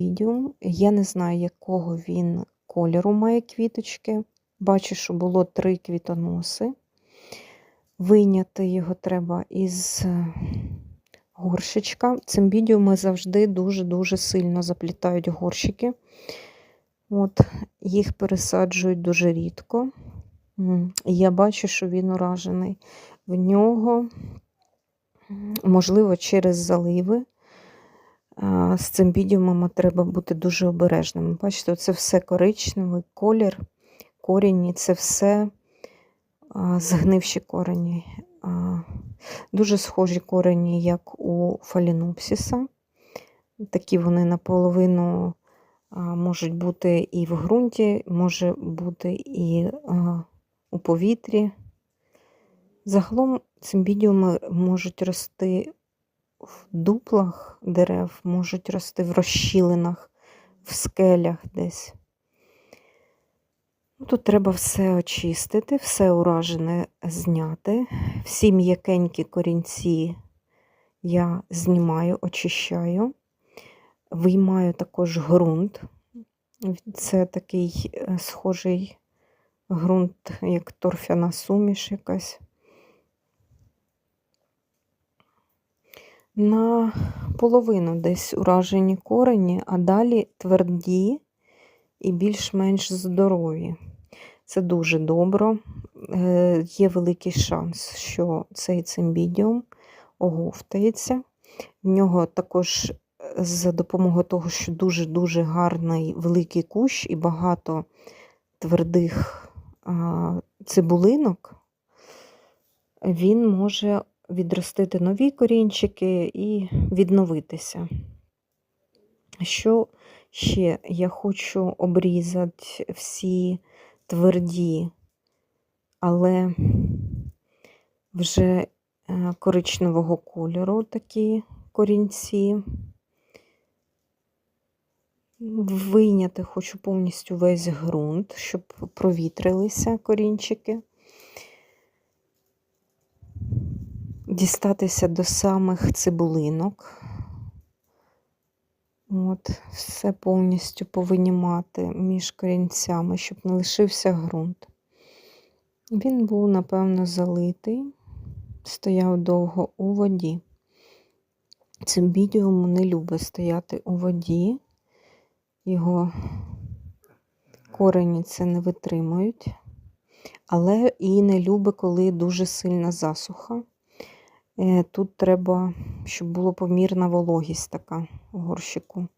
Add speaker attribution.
Speaker 1: Відео. Я не знаю, якого він кольору має квіточки. Бачу, що було три квітоноси. Вийняти його треба із е, горщичка. Цим відео ми завжди дуже-дуже сильно заплітають горщики. От, їх пересаджують дуже рідко. Я бачу, що він уражений. В нього, можливо, через заливи. З цим відео треба бути дуже обережним. Бачите, це все коричневий колір, корінні, це все згнивші корені. Дуже схожі корені, як у фалінопсіса. Такі вони наполовину можуть бути і в ґрунті, може бути і у повітрі. Загалом цим відео можуть рости в дуплах дерев, можуть рости в розщілинах, в скелях десь. Ну, Тут треба все очистити, все уражене зняти. Всі м'якенькі корінці я знімаю, очищаю, виймаю також ґрунт. Це такий е, схожий ґрунт, як торфяна суміш якась. На половину десь уражені корені, а далі тверді і більш-менш здорові. Це дуже добре. Є великий шанс, що цей цимбідіум оговтається. В нього також е, за допомогою того, що дуже-дуже гарний великий кущ і багато твердих цибулинок, він може відростити нові корінчики і відновитися. Що ще я хочу обрізати всі тверді, але вже е, коричневого кольору такі корінці. Вийняти хочу повністю весь ґрунт, щоб провітрилися корінчики. Дістатися до самих цибулинок. От, Все повністю повинімати між корінцями, щоб не лишився ґрунт. Він був, напевно, залитий, стояв довго у воді. Цимбідіум не любить стояти у воді, його корені це не витримують, але і не любить, коли дуже сильна засуха. Е, Тут треба, щоб була помірна вологість така у горщику.